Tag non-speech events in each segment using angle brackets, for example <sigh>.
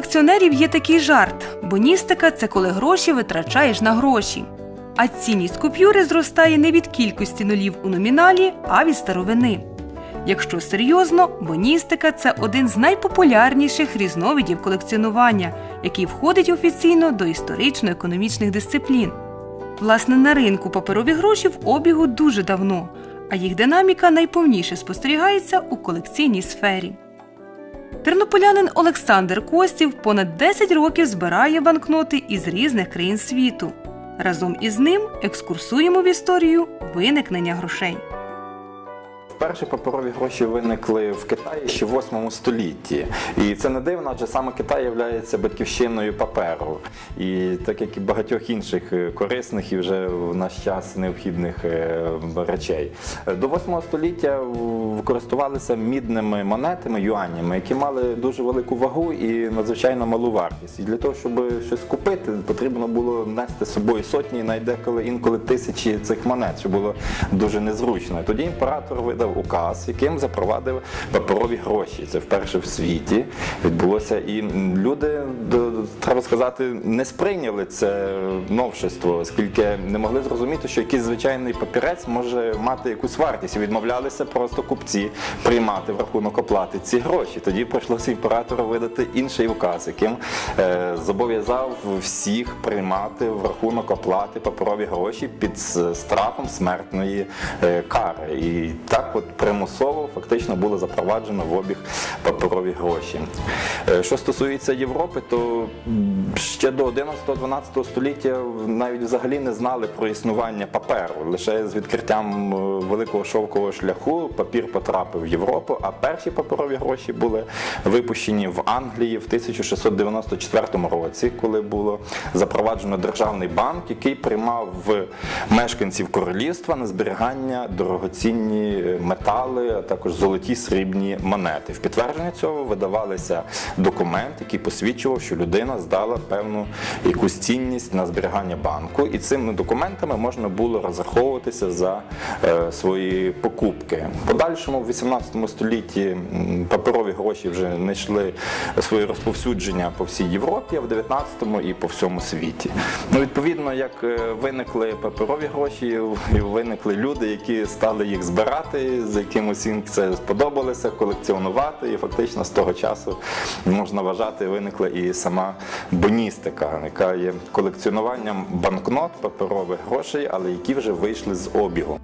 колекціонерів є такий жарт: боністика це коли гроші витрачаєш на гроші. А цінність купюри зростає не від кількості нулів у номіналі, а від старовини. Якщо серйозно, боністика це один з найпопулярніших різновидів колекціонування, який входить офіційно до історично-економічних дисциплін. Власне, на ринку паперові гроші в обігу дуже давно, а їх динаміка найповніше спостерігається у колекційній сфері. Тернополянин Олександр Костів понад 10 років збирає банкноти із різних країн світу. Разом із ним екскурсуємо в історію виникнення грошей. Перші паперові гроші виникли в Китаї ще в 8 столітті. І це не дивно, адже саме Китай є батьківщиною паперу. І так як і багатьох інших е, корисних і вже в наш час необхідних е, речей. До 8 століття користувалися мідними монетами, юанями, які мали дуже велику вагу і надзвичайно малу вартість. І для того, щоб щось купити, потрібно було нести з собою сотні, навіть деколи інколи тисячі цих монет, що було дуже незручно. І тоді імператор видав указ, яким запровадив паперові гроші. Це вперше в світі відбулося. І люди, треба сказати, не сприйняли це новшество, оскільки не могли зрозуміти, що якийсь звичайний папірець може мати якусь вартість. І відмовлялися просто купці приймати в рахунок оплати ці гроші. Тоді прийшлося імператору видати інший указ, яким е, зобов'язав всіх приймати в рахунок оплати паперові гроші під страхом смертної е, кари. І так, от примусово фактично було запроваджено в обіг паперові гроші. Е, Що стосується Європи, то ще до 11-12 століття навіть взагалі не знали про існування паперу. Лише з відкриттям е, великого шовкового шляху папір потрапив в Європу, а перші паперові гроші були випущені в Англії в 1694 році, коли було запроваджено державний банк, який приймав мешканців королівства на зберігання дорогоцінні е, метали, а також золоті срібні монети. В підтвердження цього видавалися документ, який посвідчував, що людина здала певну якусь цінність на зберігання банку, і цими документами можна було розраховуватися за е, свої покупки. Подальшому в 18 столітті паперові гроші вже знайшли своє розповсюдження по всій Європі, а в 19-му і по всьому світі. Ну, відповідно, як е, виникли паперові гроші, виникли люди, які стали їх збирати, з якимось їм це сподобалося, колекціонувати. І фактично з того часу можна вважати, виникла і сама боністика, яка є колекціонуванням банкнот паперових грошей, але які вже вийшли з обігу.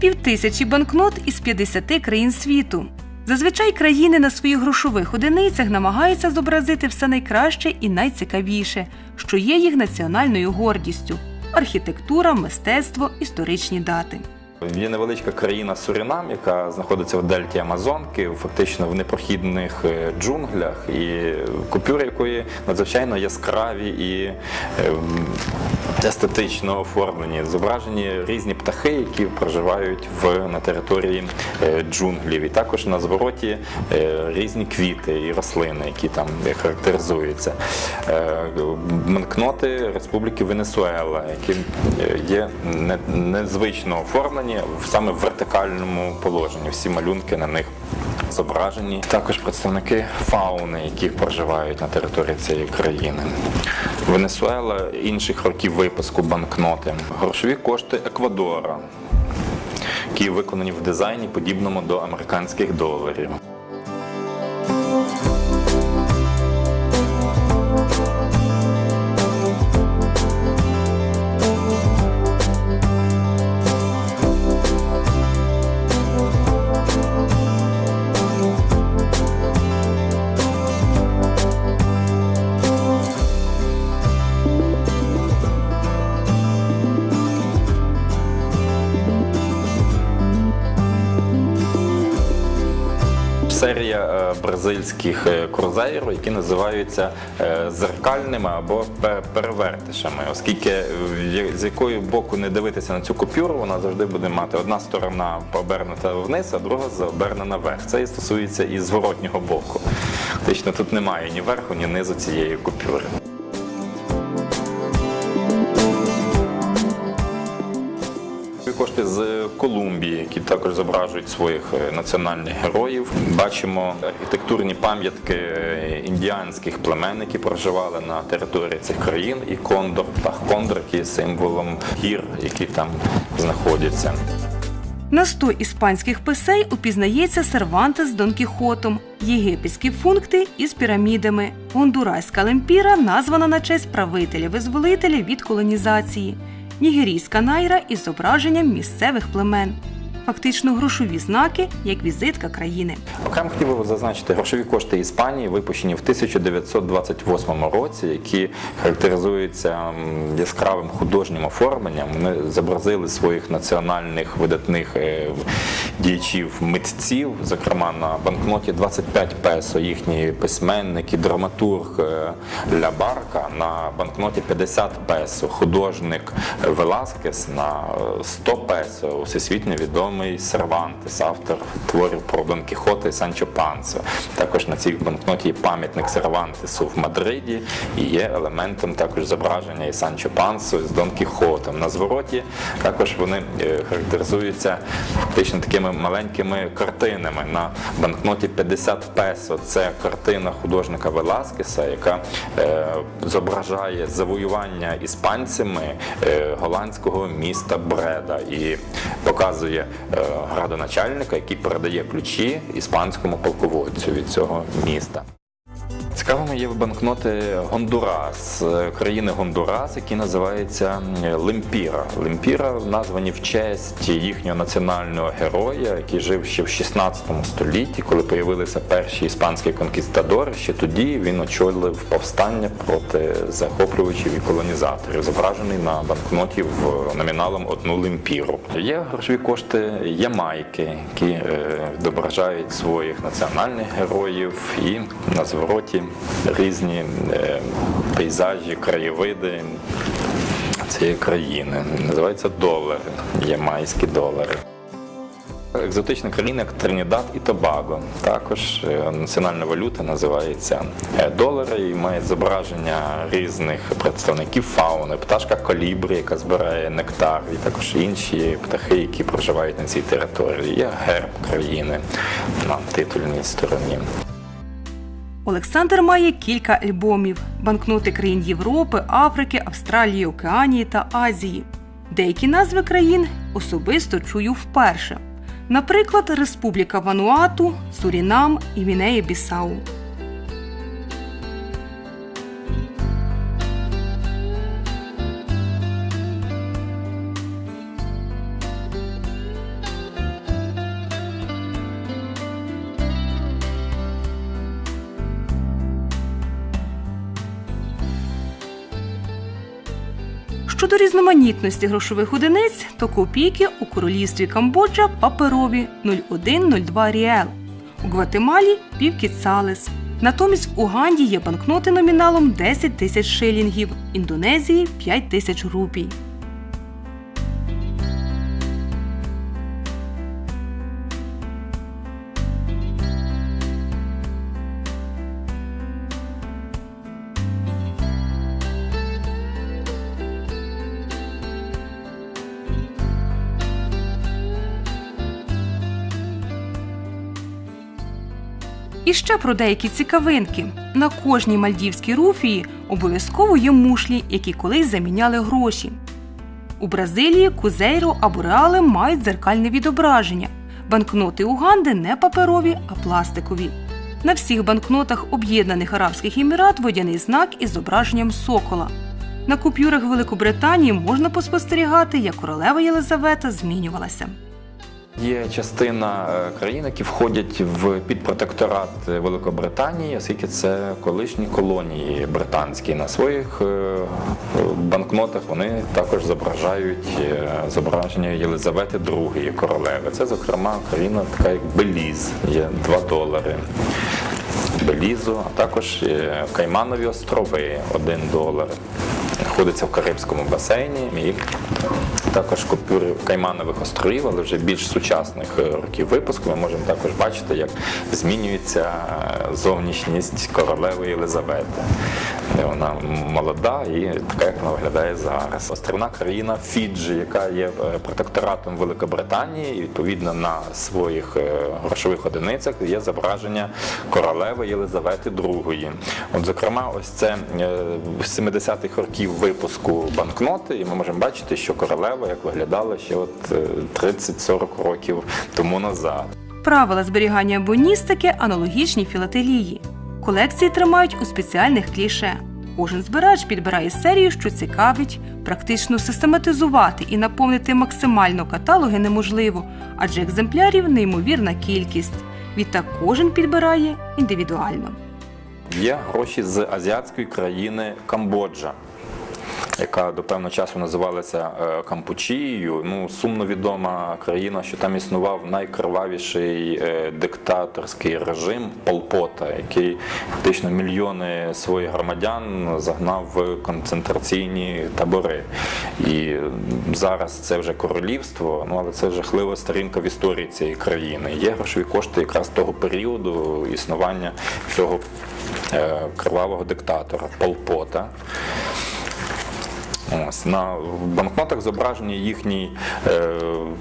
Півтисячі банкнот із 50 країн світу. Зазвичай країни на своїх грошових одиницях намагаються зобразити все найкраще і найцікавіше, що є їх національною гордістю: архітектура, мистецтво, історичні дати. Є невеличка країна Сурінам, яка знаходиться в дельті Амазонки, фактично в непрохідних е, джунглях, і купюри якої надзвичайно яскраві і ем, естетично оформлені. Зображені різні птахи, які проживають в, на території е, джунглів. І також на звороті е, різні квіти і рослини, які там характеризуються. Банкноти Республіки Венесуела, які є не- незвично оформлені в- саме в вертикальному положенні. Всі малюнки на них зображені. Також представники фауни, які проживають на території цієї країни. Венесуела інших років випуску банкноти. Грошові кошти Еквадора, які виконані в дизайні, подібному до американських доларів. Бразильських е, крузейрів, які називаються е, зеркальними або пе- перевертишами, оскільки е, з якої боку не дивитися на цю купюру, вона завжди буде мати одна сторона обернута вниз, а друга обернена вверх. Це і стосується і зворотнього боку. Фактично тут немає ні верху, ні низу цієї купюри. Колумбії, які також зображують своїх е, національних героїв. Бачимо архітектурні пам'ятки е, індіанських племен, які проживали на території цих країн, і кондор, птах кондор, який є символом гір, які там знаходяться. На 100 іспанських писей упізнається Сервантес з Дон Кіхотом, єгипетські функти із пірамідами, гондурайська лемпіра названа на честь правителя-визволителя від колонізації, нігерійська найра із зображенням місцевих племен. Фактично грошові знаки як візитка країни. Окремо хотів би зазначити грошові кошти Іспанії, випущені в 1928 році, які характеризуються яскравим художнім оформленням. Вони зобразили своїх національних видатних е, діячів митців, зокрема на банкноті 25 песо, їхні письменники, драматург е, Ля Барка, на банкноті 50 песо, художник Веласкес на е, 100 песо, всесвітньо відомий Сервантес, автор творів про Дон Кіхота і Санчо Панса. Також на цій банкноті є пам'ятник Сервантесу в Мадриді і є елементом також зображення і Санчо Пансо з Дон Кіхотом. На звороті також вони е, характеризуються фактично такими маленькими картинами. На банкноті 50 песо це картина художника Веласкеса, яка е, зображає завоювання іспанцями е, голландського міста Бреда і показує градоначальника, який передає ключі іспанському полководцю від цього міста. Цікавими є банкноти Гондурас, е, країни Гондурас, які називаються е, Лемпіра. Лемпіра названі в честь їхнього національного героя, який жив ще в 16 столітті, коли появилися перші іспанські конкістадори. Ще тоді він очолив повстання проти захоплювачів і колонізаторів, зображений на банкноті в номіналом одну лемпіру. Є грошові кошти Ямайки, які е, відображають своїх національних героїв, і на звороті різні е, пейзажі, краєвиди цієї країни. Називаються долари, ямайські долари. Екзотична країна, як Тринідад і Тобаго. Також е, національна валюта називається е, долари і має зображення різних представників фауни, пташка колібрі, яка збирає нектар, і також інші птахи, які проживають на цій території. Є герб країни на титульній стороні. Олександр має кілька альбомів: банкноти країн Європи, Африки, Австралії, Океанії та Азії. Деякі назви країн особисто чую вперше. Наприклад, Республіка Вануату, Сурінам і Вінеї Бісау. Щодо різноманітності грошових одиниць, то копійки у королівстві Камбоджа паперові 0102 ріел, у Гватемалі півкіцалес. Натомість в Уганді є банкноти номіналом 10 тисяч шилінгів, Індонезії 5 тисяч рупій. Ще про деякі цікавинки. На кожній мальдівській руфії обов'язково є мушлі, які колись заміняли гроші. У Бразилії кузейро або реали мають дзеркальне відображення. Банкноти Уганди не паперові, а пластикові. На всіх банкнотах Об'єднаних Арабських Емірат водяний знак із зображенням сокола. На купюрах Великобританії можна поспостерігати, як королева Єлизавета змінювалася. Є частина е, країн, які входять в підпротекторат Великобританії, оскільки це колишні колонії британські. На своїх е, банкнотах вони також зображають е, зображення Єлизавети II королеви. Це, зокрема, країна така як Беліз, є 2 долари. Белізу, а також е, Кайманові острови 1 долар. Знаходиться в Карибському басейні і також купюри Кайманових островів, але вже більш сучасних е, років випуску. Ми можемо також бачити, як змінюється е, зовнішність королеви Єлизавети. Вона молода і така, як вона виглядає зараз. Острівна країна Фіджі, яка є протекторатом Великобританії, і відповідно на своїх грошових одиницях є зображення королеви Єлизавети II. От, зокрема, ось це е, з 70-х років випуску банкноти, і ми можемо бачити, що королева як виглядала ще от е, 30-40 років тому назад. Правила зберігання боністики аналогічні філателії. Колекції тримають у спеціальних кліше. Кожен збирач підбирає серію, що цікавить, практично систематизувати і наповнити максимально каталоги неможливо, адже екземплярів неймовірна кількість. Відтак кожен підбирає індивідуально. Є гроші з азіатської країни Камбоджа. Яка до певного часу називалася е, Кампучією. Ну, сумно відома країна, що там існував найкривавіший е, диктаторський режим Полпота, який фактично мільйони своїх громадян загнав в концентраційні табори. І зараз це вже королівство, ну але це жахлива сторінка в історії цієї країни. Є грошові кошти якраз того періоду існування цього е, кривавого диктатора Полпота. Ось на банкнотах зображені їхній е,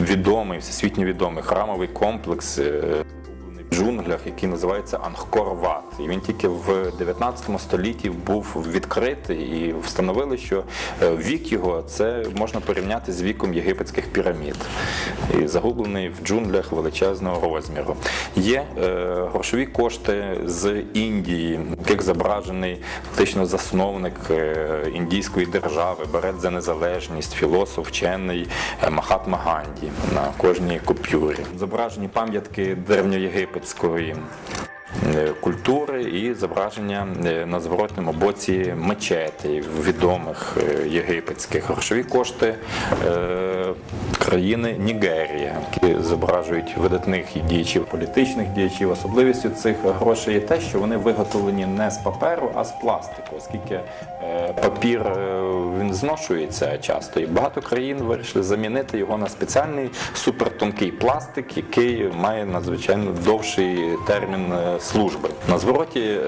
відомий, всесвітньо відомий храмовий комплекс. Джунглях, який називається Ангкор-Ват. І він тільки в 19 столітті був відкритий і встановили, що е, вік його це можна порівняти з віком єгипетських пірамід. І загублений в джунглях величезного розміру. Є е, грошові кошти з Індії, яких зображений фактично засновник е, індійської держави, берет за незалежність, філософ, вчений е, Махатма Ганді на кожній купюрі. Зображені пам'ятки древньоєгипетської е, культури і зображення е, на зворотному боці мечетей відомих е, єгипетських грошові кошти країни Нігерія, які зображують видатних діячів, політичних діячів. Особливістю цих грошей є те, що вони виготовлені не з паперу, а з пластику, оскільки е, папір е, він зношується часто, і багато країн вирішили замінити його на спеціальний супертонкий пластик, який має надзвичайно довший термін е, служби. На звороті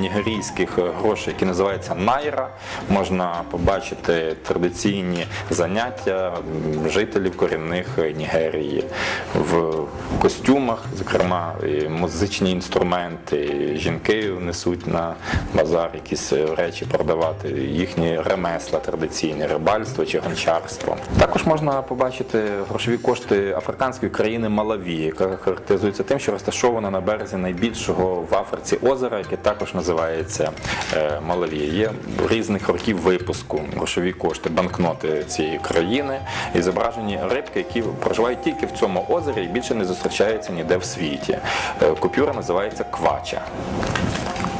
нігерійських грошей, які називаються найра, можна побачити традиційні заняття жителів корінних Нігерії в костюмах, зокрема музичні інструменти. Жінки несуть на базар якісь е, речі продавати, їхні ремесла традиційні, рибальство чи гончарство. Також можна побачити грошові кошти африканської країни Малаві, яка характеризується тим, що розташована на березі найбільшого в Африці озера, яке також називається е, Малаві. Є різних років випуску грошові кошти, банкноти цієї країни і зображені рибки, які проживають тільки в цьому озері і більше не зустрічаються ніде в світі. Е, Купюра називається квача.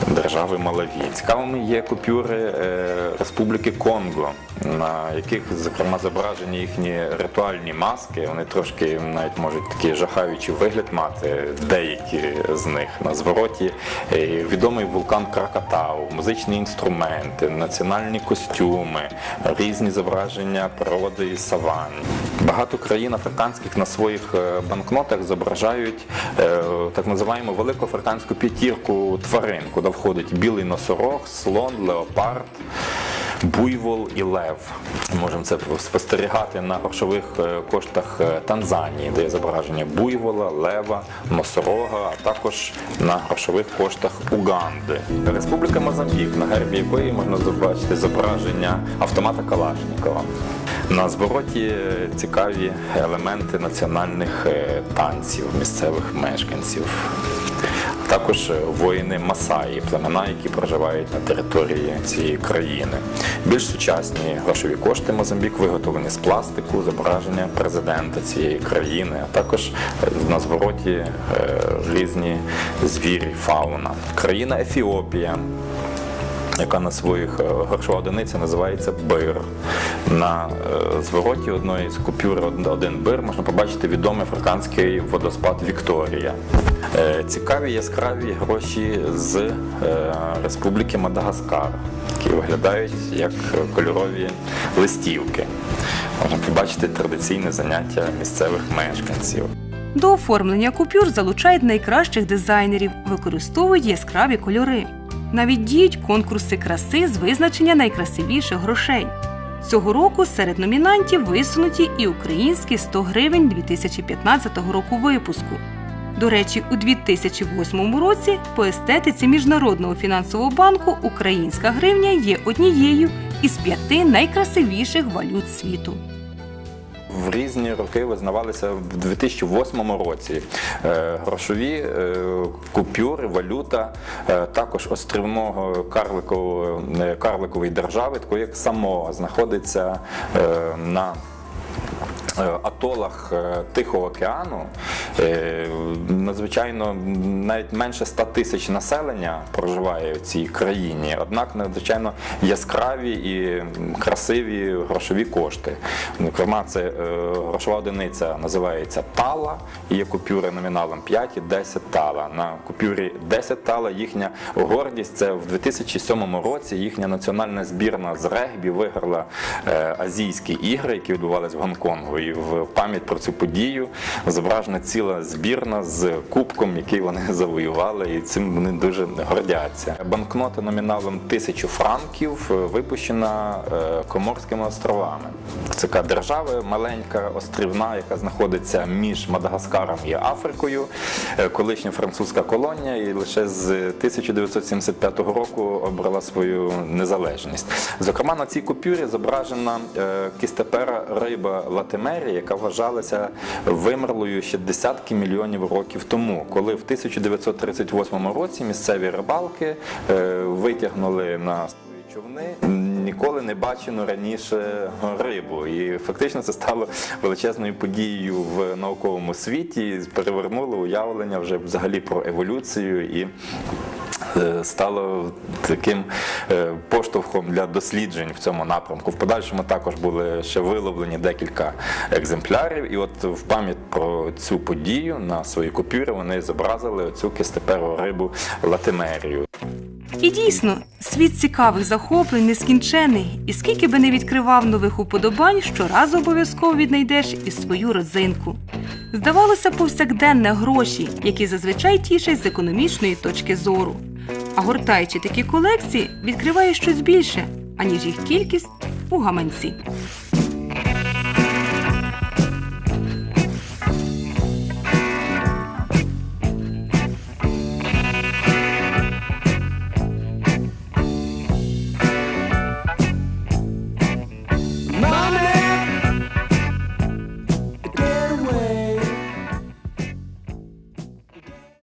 Держави Малаві. Цікавими є купюри е, Республіки Конго, на яких, зокрема, зображені їхні ритуальні маски. Вони трошки навіть можуть такий жахаючий вигляд мати, деякі з них на звороті. Е, Відомий вулкан Кракатау, музичні інструменти, національні костюми, різні зображення природи і саван. Багато країн африканських на своїх е, банкнотах зображають е, так називаємо велику африканську п'ятірку тварин, куди входить білий носорог, слон, леопард. Буйвол і лев. Можемо це спостерігати на грошових е, коштах е, Танзанії, де є зображення буйвола, лева, носорога, а також на грошових коштах Уганди. Республіка Мозамбік, на гербі якої можна побачити зображення автомата Калашникова. На звороті е, цікаві елементи національних танців місцевих мешканців. Також воїни Масаї, племена, які проживають на території цієї країни. Більш сучасні грошові кошти Мозамбік виготовлені з пластику, зображення президента цієї країни, а також е, на звороті е, різні звірі, фауна. Країна Ефіопія. Яка на своїх е, грошова одиниця називається бир. На е, звороті одної з купюр од- один бир можна побачити відомий африканський водоспад Вікторія. Е, Цікаві яскраві гроші з Республіки Мадагаскар, які виглядають як кольорові листівки. Можна побачити традиційне заняття місцевих мешканців. До оформлення купюр залучають найкращих дизайнерів, використовують яскраві кольори. Навіть діють конкурси краси з визначення найкрасивіших грошей. Цього року серед номінантів висунуті і українські 100 гривень 2015 року випуску. До речі, у 2008 році по естетиці Міжнародного фінансового банку українська гривня є однією із п'яти найкрасивіших валют світу. В різні роки визнавалися в 2008 році. Е, грошові е, купюри, валюта е, також острівного карликової держави, такої як Самоа, знаходиться на атолах е, Тихого океану. Е, Надзвичайно навіть менше 100 тисяч населення проживає в цій країні, однак надзвичайно яскраві і красиві грошові кошти. Зокрема, це е, грошова одиниця називається тала, є купюри номіналом 5 і 10 тала. На купюрі 10 тала їхня гордість це в 2007 році їхня національна збірна з регбі виграла е, азійські ігри, які відбувалися в Гонконгу. І в пам'ять про цю подію зображена ціла збірна з кубком, який вони <laughs> завоювали, і цим вони дуже гордяться. Банкнота номіналом 1000 франків е, випущена е, Коморськими островами. Це така держава маленька, острівна, яка знаходиться між Мадагаскаром і Африкою, е, колишня французька колонія, і лише з 1975 року обрала свою незалежність. Зокрема, на цій купюрі зображена кістепера риба Латимерія, яка вважалася вимерлою ще десятки мільйонів років тому, коли в 1938 році місцеві рибалки е, витягнули на свої човни ніколи не бачену раніше рибу. І фактично це стало величезною подією в науковому світі, перевернуло уявлення вже взагалі про еволюцію і е, стало таким е, поштовхом для досліджень в цьому напрямку. В подальшому також були ще виловлені декілька екземплярів, і от в пам'ять про цю подію на своїй купюрі вони зобразили оцю кистеперу рибу латимерію. І дійсно, світ цікавих захоплень нескінчений, і скільки би не відкривав нових уподобань, щоразу обов'язково віднайдеш і свою родзинку. Здавалося, повсякденне гроші, які зазвичай тішать з економічної точки зору. А гортаючи такі колекції, відкриваєш щось більше, аніж їх кількість у гаманці.